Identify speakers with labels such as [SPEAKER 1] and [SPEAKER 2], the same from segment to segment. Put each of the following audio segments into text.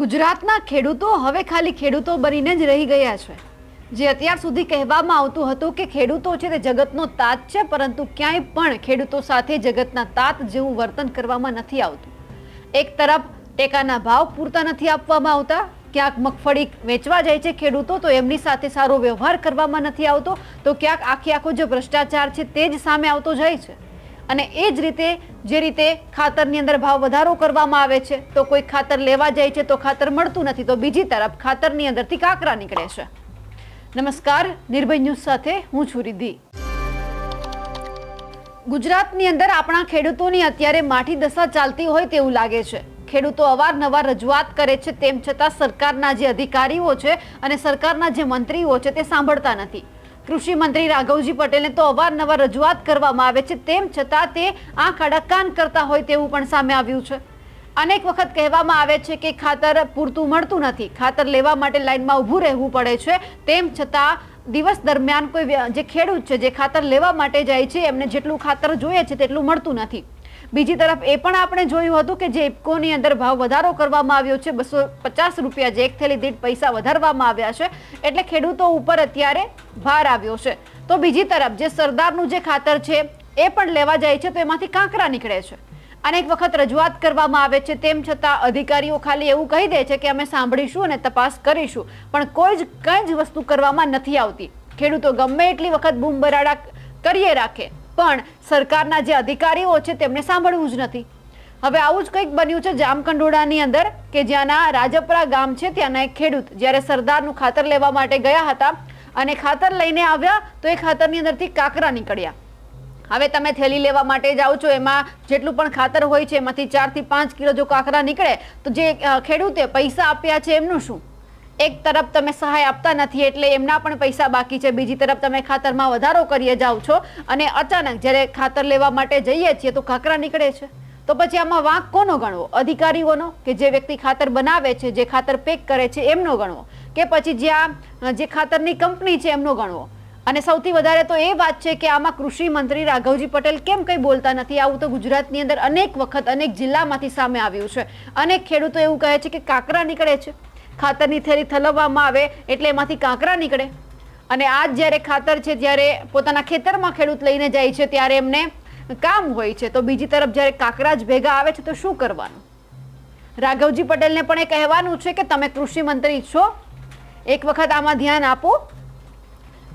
[SPEAKER 1] ગુજરાતના ખેડૂતો હવે ખાલી ખેડૂતો બનીને જ રહી ગયા છે. જે અત્યાર સુધી કહેવામાં આવતું હતું કે ખેડૂતો છે તે જગતનો તાત છે, પરંતુ ક્યાંય પણ ખેડૂતો સાથે જગતના તાત જેવું વર્તન કરવામાં નથી આવતું. એક તરફ ટેકાના ભાવ પૂરતા નથી આપવામાં આવતા, ક્યાંક મગફળી વેચવા જાય છે ખેડૂતો, તો એમની સાથે સારો વ્યવહાર કરવામાં નથી આવતો, તો ક્યાંક આખે આખો જે ભ્રષ્ટાચાર છે તે જ સામે આવતો જાય છે. અને એ જ રીતે જે રીતે ખાતરની અંદર ભાવ વધારો કરવામાં આવે છે, તો કોઈ ખાતર લેવા જાય છે, તો ખાતર મળતું નથી, તો બીજી તરફ ખાતરની અંદરથી કાકરા નીકળે છે. નમસ્કાર, નિર્ભય ન્યૂઝ સાથે હું છું રિદ્ધિ. ગુજરાતની અંદર આપણા ખેડૂતોની અત્યારે માઠી દશા ચાલતી હોય તેવું લાગે છે. ખેડૂતો અવારનવાર રજૂઆત કરે છે, તેમ છતાં સરકારના જે અધિકારીઓ છે અને સરકારના જે મંત્રીઓ છે, તે સાંભળતા નથી. કૃષિ મંત્રી રાઘવજી પટેલને તો અવારનવાર રજૂઆત કરવામાં આવે છે. તેમ છતાં તે આંખ અડકાન કરતા હોય તેવું પણ સામે આવ્યું છે. અનેક વખત કહેવામાં આવે છે કે ખાતર પૂરતું મળતું નથી. ખાતર લેવા માટે લાઇનમાં ઊભું રહેવું પડે છે. તેમ છતાં દિવસ દરમિયાન કોઈ જે ખેડૂત છે, જે ખાતર લેવા માટે જાય છે, એમને જેટલું ખાતર જોઈએ છે, તેટલું મળતું નથી. બીજી તરફ એ પણ આપણે જોયું હતું કે જે ઇફકોની અંદર ભાવ વધારો કરવામાં આવ્યો છે, બસો પચાસ રૂપિયા જે એક થેલી દીઠ પૈસા વધારવામાં આવ્યા છે, એટલે ખેડૂતો ઉપર અત્યારે ભાર આવ્યો છે. તો બીજી તરફ જે સરદારનું જે ખાતર છે, એ પણ લેવા જાય છે, તો એમાંથી કાંકરા નીકળે છે. અનેક વખત રજૂઆત કરવામાં આવે છે, તેમ છતાં અધિકારીઓ ખાલી એવું કહી દે છે કે અમે સાંભળીશું અને તપાસ કરીશું. પણ કોઈ જ, કંઈ જ વસ્તુ કરવામાં નથી આવતી. ખેડૂતો ગમે એટલી વખત બૂમ બરાડા કરીએ રાખે. પણ સરકારના જે અધિકારીઓ છે તેમને સાંભળવું જ નથી. હવે આવું જ કંઈક બન્યું છે જામકંડોળાની અંદર કે જ્યાંના રાજપરા ગામ છે ત્યાંના એક ખેડૂત જ્યારે સરદારનું ખાતર લેવા માટે ગયા હતા અને ખાતર લઈને આવ્યા તો એ ખાતરની અંદરથી કાકરા નીકળ્યા. હવે તમે થેલી લેવા માટે જાઓ છો, એમાં જેટલું પણ ખાતર હોય છે એમાંથી ચારથી પાંચ કિલો જો કાકરા નીકળે તો જે ખેડૂતે પૈસા આપ્યા છે એમનું શું? એક તરફ તમે સહાય આપતા નથી એટલે એમના પણ પૈસા બાકી છે. બીજી તરફ તમે ખાતરમાં વધારો કરીએ જાઓ છો અને અચાનક જ્યારે ખાતર લેવા માટે જઈએ છીએ તો કાકરા નીકળે છે. તો પછી આમાં વાંક કોનો ગણવો? અધિકારીઓનો કે જે વ્યક્તિ ખાતર બનાવે છે, જે ખાતર પેક કરે છે, એમનો ગણવો? કે પછી જ્યાં જે ખાતરની કંપની છે, એમનો ગણવો? અને સૌથી વધારે તો એ વાત છે કે આમાં કૃષિ મંત્રી રાઘવજી પટેલ કેમ કંઈ બોલતા નથી? આવું તો ગુજરાતની અંદર અનેક વખત અનેક જિલ્લામાંથી સામે આવ્યું છે. અનેક ખેડૂતો એવું કહે છે કે કાંકરા નીકળે છે. ખાતરની થેલી થલવવામાં આવે એટલે એમાંથી કાંકરા નીકળે. અને આજ જ્યારે ખાતર છે, જ્યારે પોતાના ખેતરમાં ખેડૂત લઈને જાય છે, ત્યારે એમને કામ હોય છે. તો બીજી તરફ જ્યારે કાંકરા જ ભેગા આવે છે, તો શું કરવાનું? રાઘવજી પટેલને પણ એ કહેવાનું છે કે તમે કૃષિ મંત્રી છો. એક વખત આમાં ધ્યાન આપો.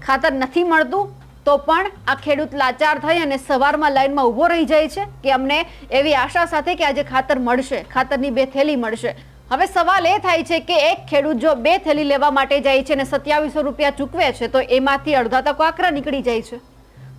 [SPEAKER 1] ખાતર નથી મળતું, તો પણ આ ખેડૂત લાચાર થઈ અને સવારમાં લાઈનમાં ઊભો રહી જાય છે કે અમને એવી આશા સાથે કે આજે ખાતર મળશે, ખાતરની બે થેલી મળશે. હવે સવાલ એ થાય છે કે એક ખેડૂત જો બે થેલી લેવા માટે જાય છે અને સત્યાવીસો રૂપિયા ચૂકવે છે, તો એમાંથી અડધા તો કાકરા નીકળી જાય છે.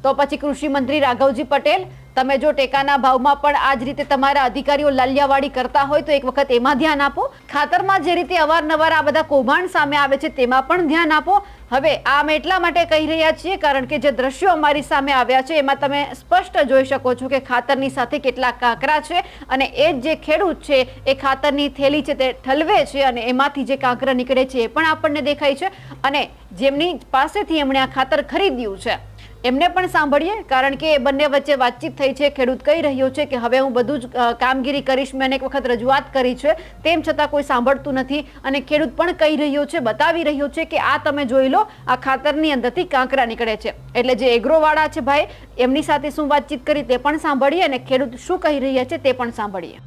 [SPEAKER 1] તો પછી કૃષિ મંત્રી રાઘવજી પટેલ, તમે જો ટેકાના ભાવમાં પણ આ જ રીતે તમારા અધિકારીઓ લાલિયાવાડી કરતા હોય, તો એક વખત એમાં ધ્યાન આપો. ખાતરમાં જે રીતે અવારનવાર આ બધા કૌભાંડ સામે આવે છે, તેમાં પણ ધ્યાન આપો. હવે આમ એટલા માટે કહી રહ્યા છીએ કારણ કે જે દ્રશ્યો અમારી સામે આવ્યા છે, એમાં તમે સ્પષ્ટ જોઈ શકો છો કે ખાતરની સાથે કેટલા કાંકરા છે અને એ જ ખેડૂત છે, એ ખાતરની થેલી છે તે ઠલવે છે અને એમાંથી જે કાંકરા નીકળે છે એ પણ આપણને દેખાય છે અને જેમની પાસેથી એમણે આ ખાતર ખરીદ્યું છે. એમને પણ સાંભળીએ કારણ કે એ બંને વચ્ચે વાતચીત થઈ છે ખેડૂત કહી રહ્યો છે કે હવે હું બધું જ કામગીરી કરીશ મેં અનેક વખત રજૂઆત કરી છે તેમ છતાં કોઈ સાંભળતું નથી. અને ખેડૂત પણ કહી રહ્યો છે બતાવી રહ્યો છે કે આ તમે જોઈ લો આ ખાતરની અંદરથી કાંકરા નીકળે છે. એટલે જે એગ્રોવાળા છે ભાઈ એમની સાથે શું વાતચીત કરી તે પણ સાંભળીએ અને ખેડૂત શું કહી રહ્યા છે તે પણ સાંભળીએ.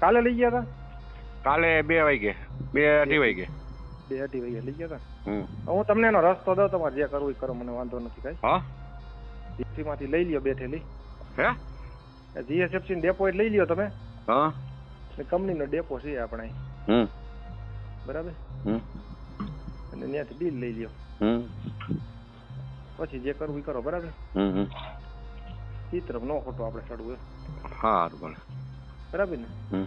[SPEAKER 2] કાલે લઈ ગયા હતા
[SPEAKER 3] કાલે બે વાગે બે અઢી વાગે
[SPEAKER 2] બે અઢી વાગે લઈ ગયા હતા હું તમને એનો રસ્તો દઉં તમારે જે કરવું એ કરો મને વાંધો નથી કઈ.
[SPEAKER 3] હા?
[SPEAKER 2] માંથી લઈ લ્યો બે થેલી
[SPEAKER 3] હે
[SPEAKER 2] જીએસએફસી ડેપો લઈ લ્યો તમે.
[SPEAKER 3] હા.
[SPEAKER 2] કંપનીનો ડેપો છે આપણે. બરાબર?
[SPEAKER 3] હમ.
[SPEAKER 2] અને ત્યાંથી બિલ લઈ લ્યો. પછી જે કરવું એ કરો બરાબર?
[SPEAKER 3] હમ હમ.
[SPEAKER 2] એ તરફ નો ખોટો આપણે ચડવું
[SPEAKER 3] સારું
[SPEAKER 2] બરાબર ને?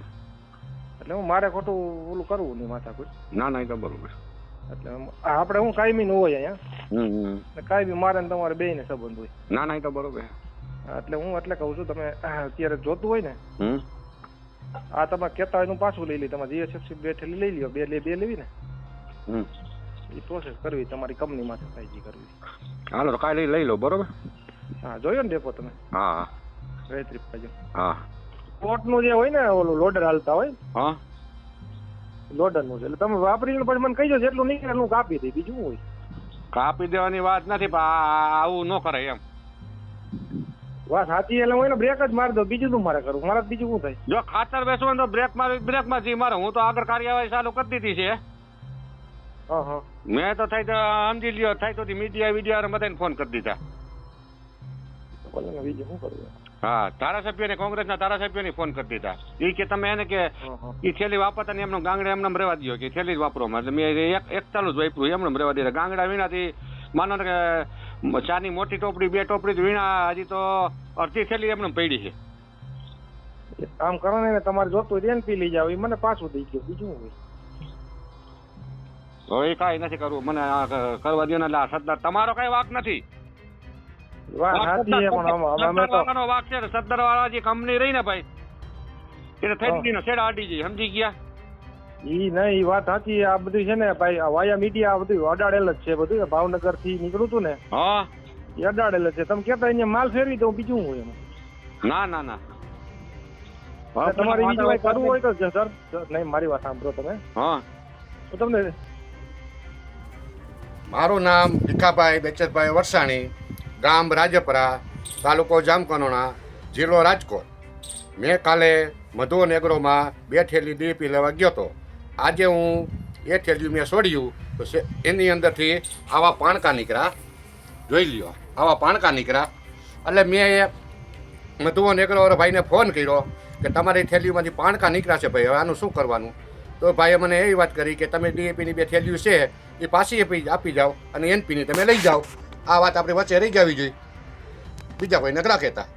[SPEAKER 2] એટલે હું મારે ખોટું ઓલું કરવું નહીં માથા કોઈ
[SPEAKER 3] ના ના એ તો બરોબર.
[SPEAKER 2] એટલે આપણે હું કાયમી નું હોય અહીંયા. કાયમી મારે ને તમારે બે ને સંબંધ હોય.
[SPEAKER 3] ના ના એ તો બરોબર.
[SPEAKER 2] એટલે હું એટલે કહું છું તમે અત્યારે જોતું હોય ને આ તમે કેતા હોય પાછું લઈ લઈ તમારે જીએસએફસી બે થેલી લઈ લ્યો બે લે બે લેવી ને.
[SPEAKER 3] હમ.
[SPEAKER 2] એ પ્રોસેસ કરવી તમારી કંપની માટે ફાઈજી કરવી.
[SPEAKER 3] હાલો કાલે લઈ લો બરોબર?
[SPEAKER 2] હા જોયો ને ડેપો તમે?
[SPEAKER 3] હા. હા હા.
[SPEAKER 2] કોર્ટનું જે હોય ને ઓલું લોડર હાલતા હોય.
[SPEAKER 3] હા.
[SPEAKER 2] લોડરનું છે. એટલે તમે વાપરી પણ મને કહી દો જેટલું નીકળે એટલું કાપી દઈ બીજું હોય?
[SPEAKER 3] કાપી દેવાની વાત નથી પણ આવું ન કરે એમ.
[SPEAKER 2] વાત સાચી એટલે હું એને બ્રેક જ મારી દઉં. બીજું શું મારે કરું મારે બીજું શું થાય?
[SPEAKER 3] જો ખાતર બેસવું તો બ્રેક મારી બ્રેકમાં જી મારે. હું તો આગળ કાર્યવાહી ચાલુ કરી દીધી છે.
[SPEAKER 2] હા હા.
[SPEAKER 3] મેં તો થાય તો સમજી લ્યો થાય તો મીડિયા વિડિયા બધાને ફોન કરી દીધા.
[SPEAKER 2] બીજું શું કરવું?
[SPEAKER 3] હા ધારાસભ્યને કોંગ્રેસના ધારાસભ્યને ફોન કરી દીધા. એ કે તમે એને કે
[SPEAKER 2] હા હા
[SPEAKER 3] એ થેલી વાપરતા ને એમનો ગાંગડા એમને રહેવા દો કે થેલી જ વાપરો એટલે મેં એક એક ચાલુ જ વાપર્યું એમને રહેવા દીધા. ગાંગડા વીણાથી માનો ને કે ચાની મોટી ટોપડી બે ટોપડી વીણા હજી તો અડધી થેલી એમને પડી છે.
[SPEAKER 2] આમ કામ કરો ને તમારે જોતું તો પી લઈ જાવ એ મને પાછું દઈ ગયો બીજું હોય?
[SPEAKER 3] હવે કાંઈ નથી કરવું. મને કરવા દો ને તમારો કઈ વાક નથી.
[SPEAKER 2] વાત છે પણ આમ- આમ અમે તો
[SPEAKER 3] સરદારવાળાનો વાક છે સરદાર વાળા જે કંપની રહી ને ભાઈ. એને થઈ
[SPEAKER 2] હા.
[SPEAKER 3] છેડા અડી જઈ સમજી ગયા?
[SPEAKER 2] ઈ નહીં વાત સાચી આ બધું છે ને ભાઈ વાયા મીડિયા આ બધું અડાડેલ જ છે બધું ભાવનગરથી નીકળું તું ને
[SPEAKER 3] હા.
[SPEAKER 2] એ અડાડેલ છે. તમે કેતા અહીંયા માલ ફેરવી દઉં બીજું એમાં?
[SPEAKER 3] ના ના ના.
[SPEAKER 2] તમારે બીજું કઈ કરવું હોય તો સર. સર, નહીં મારી વાત સાંભળો તમે.
[SPEAKER 3] હા.
[SPEAKER 2] તો તમને
[SPEAKER 4] મારું નામ ભીખાભાઈ બેચરભાઈ વરસાણી. ગામ રાજપરા, તાલુકો જામકનોણા, જિલ્લો રાજકોટ. મેં કાલે મધુવન એગ્રોમાં બે થેલી ડીપી લેવા ગયો હતો. આજે હું એ થેલી મેં છોડ્યું તો એની અંદરથી આવા પાણકા નીકળ્યા. જોઈ લ્યો, આવા પાણકા નીકળ્યા. એટલે મેં એ મધુવન એગ્રો ભાઈને ફોન કર્યો કે તમારી થેલીમાંથી પાણકા નીકળ્યા છે ભાઈ, હવે આનું શું કરવાનું? તો ભાઈએ મને એવી વાત કરી કે તમે ડીએપીની બે થેલીઓ છે, એ પાછી આપી જાઓ અને એનપીની તમે લઈ જાઓ. આ વાત આપણી વચ્ચે રહી જવી જોઈએ. બીજા કોઈ નકરા કહેતા.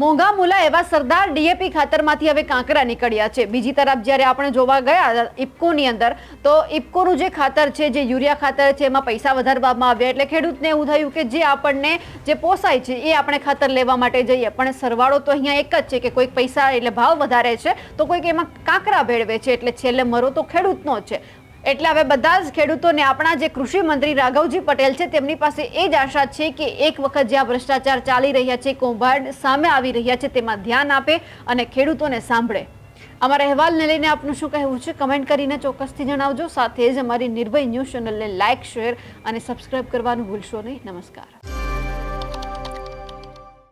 [SPEAKER 1] મોંઘા મુલા એવા સરદાર ડીએપી ખાતરમાંથી હવે કાંકરા નીકળ્યા છે. બીજી તરફ જ્યારે આપણે જોવા ગયા ઇફકોની અંદર, તો ઇફકોનું જે ખાતર છે, જે યુરિયા ખાતર છે, એમાં પૈસા વધારવામાં આવ્યા. એટલે ખેડૂતને એવું થયું કે જે આપણને જે પોસાય છે, એ આપણે ખાતર લેવા માટે જઈએ. પણ સરવાળો તો અહીંયા એક જ છે કે કોઈક પૈસા એટલે ભાવ વધારે છે, તો કોઈક એમાં કાંકરા ભેળવે છે. એટલે છેલ્લે મરો તો ખેડૂતનો જ છે. એટલે હવે બધા જ ખેડૂતોને આપણા જે કૃષિ મંત્રી રાઘવજી પટેલ છે, તેમની પાસે એ જ આશા છે કે એક વખત જ્યાં ભ્રષ્ટાચાર ચાલી રહ્યા છે, કૌભાંડ સામે આવી રહ્યા છે, તેમાં ધ્યાન આપે અને ખેડૂતોને સાંભળે. અમારા અહેવાલને લઈને આપનું શું કહેવું છે? કમેન્ટ કરીને ચોક્કસથી જણાવજો. સાથે જ અમારી નિર્ભય ન્યૂઝ ચેનલને લાઇક શેર અને સબસ્ક્રાઇબ કરવાનું ભૂલશો નહીં. નમસ્કાર.